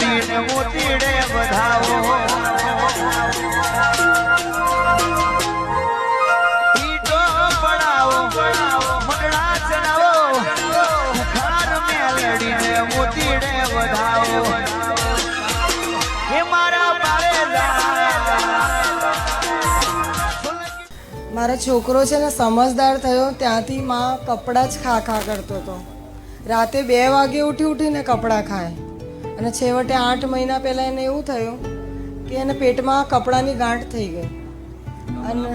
મેલડીને મોતીડે વધાવો. વધાવો મારો છોકરો છે ને સમજદાર થયો, ત્યાંથી માં કપડાં જ ખા ખા કરતો હતો. રાતે બે વાગે ઉઠી ઉઠીને કપડાં ખાય. અને છેવટે આઠ મહિના પહેલાં એને એવું થયું કે એને પેટમાં કપડાની ગાંઠ થઈ ગઈ. અને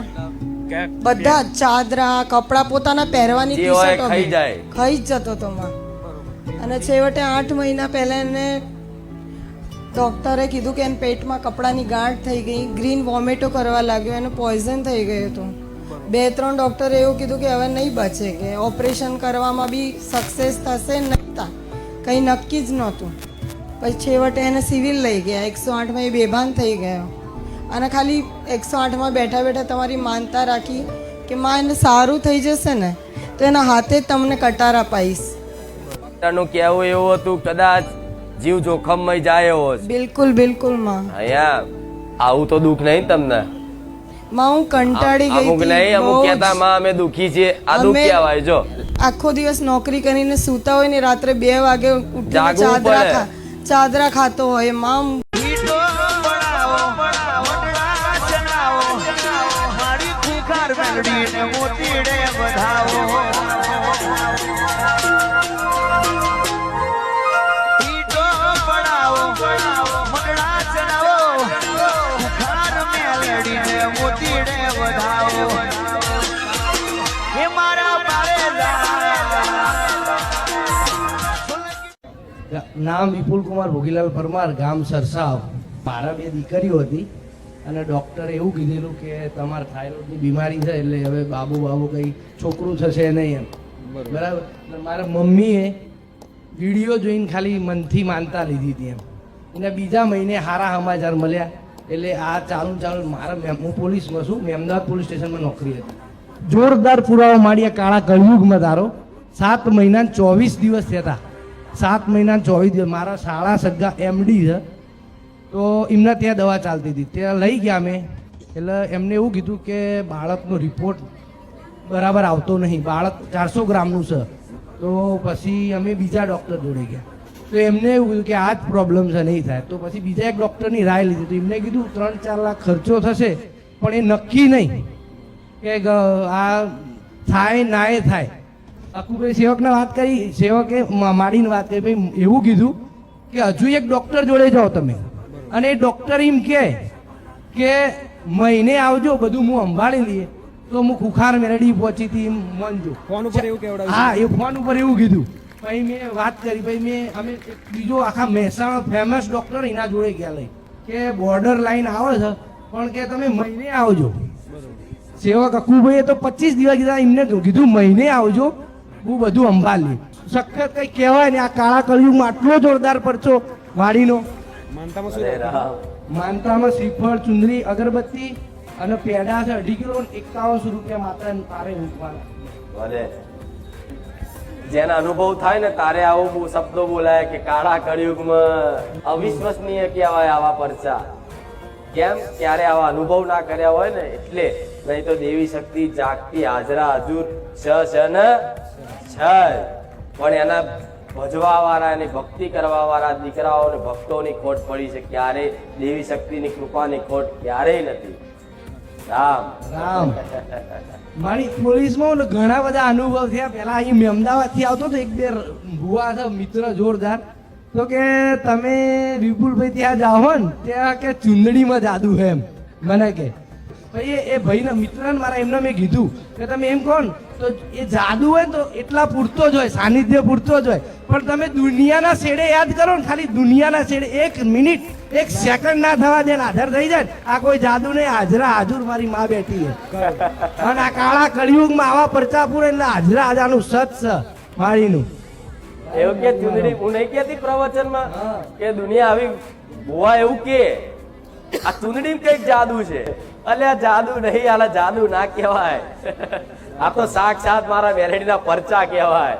બધા ચાદરા કપડાં પોતાના પહેરવાની ખાઈ. જ જતો હતો માં. અને છેવટે આઠ મહિના પહેલાં એને ડૉક્ટરે કીધું કે એને પેટમાં કપડાની ગાંઠ થઈ ગઈ ગ્રીન વોમિટો કરવા લાગ્યો એને પોઈઝન થઈ ગયું હતું. બે ત્રણ ડૉક્ટરે એવું કીધું કે હવે નહીં બચે કે ઓપરેશન કરવામાં બી સક્સેસ થશે નહીં કંઈ નક્કી જ નહોતું. પછી છેવટે એને સિવિલ લઈ ગયા. એકસો આઠમાં એ બેભાન થઈ ગયો. અને ખાલી એકસો આઠમાં બેઠા બેઠા તમારી માનતા રાખી કે માં એને સારું થઈ જશે ને તો એના હાથે જ તમને કટાર અપાઈશ ડોક્ટરનું કહેવું એવું હતું કદાચ જીવ જોખમમાં જાય એવો બિલકુલ બિલકુલમાં. અહીંયા આવું તો દુઃખ નહીં તમને? માં હું કંટાળી ગઈ અમુક. નહીં અમુક કહેતા માં અમે દુઃખી છીએ. આ દુઃખ કહેવાય જો. આખો દિવસ નોકરી કરીને સૂતા હોય ને રાત્રે બે વાગે ઉઠીને ચાદરા ચાદરા ખાતો હોયમાં વધાવો. નામ વિપુલ કુમાર ભોગીલાલ પરમાર ગામ સરસાવ. મારા બે દીકરીઓ હતી અને ડૉક્ટરે એવું કીધેલું કે તમારે થાઇરોઇડની બીમારી છે એટલે હવે બાબુ બાબુ કંઈ છોકરું થશે નહીં એમ. બરાબર. મારા મમ્મીએ વીડિયો જોઈને ખાલી મનથી માનતા લીધી હતી એમ. અને બીજા મહિને સારા સમાચાર મળ્યા. એટલે આ ચાલુ ચાલુ મારા હું પોલીસમાં છું મેં અમદાવાદ પોલીસ સ્ટેશનમાં નોકરી હતી. જોરદાર પુરાવો માંડ્યા કાળા કળયુગમાં તારો. સાત મહિના ચોવીસ દિવસ થયા હતા. સાત મહિના ચોવીસ દિવસ મારા શાળા સગા એમડી છે. તો એમના ત્યાં દવા ચાલતી હતી. ત્યાં લઈ ગયા અમે. એટલે એમને એવું કીધું કે બાળકનો રિપોર્ટ બરાબર આવતો નહીં. બાળક ચારસો ગ્રામનું છે. તો પછી અમે બીજા ડૉક્ટર જોડે ગયા. તો એમને એવું કીધું કે આ જ પ્રોબ્લેમ છે, નહીં થાય. તો પછી બીજા એક ડૉક્ટરની રાય લીધી. તો એમને કીધું ત્રણ ચાર લાખ ખર્ચો થશે, પણ એ નક્કી નહીં કે આ થાય, ના એ થાય. અકુભાઈ સેવકને વાત કરી સેવકે માડીને વાત કરી ભાઈ એવું કીધું કે હજુ એક ડૉક્ટર જોડે જાઓ તમે. અને એ ડૉક્ટર એમ કહે કે મહિને આવજો બધું હું સંભાળી લઈએ. તો હું ખુખાર મેરડી પહોંચી હતી માનજો ફોન ઉપર એવું કેવડાવ્યું હા એ ફોન ઉપર એવું કીધું. પછી મેં વાત કરી ભાઈ મેં અમે બીજો આખા મહેસાણા ફેમસ ડૉક્ટર એના જોડે ગયા લઈ. કે બોર્ડર લાઈન આવે છે પણ કે તમે મહિને આવજો. સેવક અકુભાઈએ તો પચીસ દિવસ કીધા એમને કીધું મહિને આવજો હું બધું અંબાલી. સખત કઈ કહેવાય ને આ કાળા કલયુગમાં આટલો જોરદાર પરચો વાડીનો. માનતામાં શું માનતામાં શ્રીફળ ચુંદરી અગરબત્તી અને પેડા છે અઢી કિલો એકાવનસો રૂપિયા માત્ર તારે મૂકવાના. જેના અનુભવ થાય ને તારે આવો બો- શબ્દો બોલાય કે કાળા કળિયુગમાં અવિશ્વસનીય કહેવાય આવા પરચા. કેમ? ક્યારે આવા અનુભવ ના કર્યા હોય ને, એટલે નહીં તો દેવી શક્તિ જાગતી હાજરા હજુર છ છે ને છ. પણ એના ભજવા વાળા એની ભક્તિ કરવા વાળા દીકરાઓ અને ભક્તોની ખોટ પડી છે ક્યારે દેવી શક્તિની કૃપાની ખોટ ક્યારેય નથી. રામ. રામ. મારી પોલીસમાં ઘણા બધા અનુભવ થયા. પહેલા અહીં અમદાવાદથી આવતો તો એક બે ભુવા છે મિત્ર જોરદાર. તો કે તમે વિપુલભાઈ ત્યાં જાઓ ને, ત્યાં કે ચુંદડીમાં જાદુ છે એમ. મને કે. ભાઈ એ- ભાઈના મિત્રને મારા એમને મેં કીધું કે તમે એમ કહો તો એ જાદુ હોય તો એટલા પૂરતો જ હોય, સાનિધ્ય પૂરતો જ હોય. પણ તમે દુનિયાના શેડે યાદ કરો ને, ખાલી દુનિયાના શેડે એક મિનિટ, એક સેકન્ડ ના થવા દે આધાર થઈ જાય આ કોઈ જાદુ નહીં હાજરા હાજુર મારી માં બેઠી છે. અને આ કાળા કળિયુગમાં આવા પરચા પૂરે એટલે હાજરા હાજારનું સત છે મારીનું. એવું કે ચુંદડી હું નહીં કહેતી પ્રવચનમાં કે દુનિયા આવી ભુવા એવું કે આ ચુંદડી કંઈક જાદુ છે. અલે આ જાદુ નહીં આલા જાદુ ના કહેવાય. આ તો સાક્ષાત મારા વેલેડીના પરચા કહેવાય.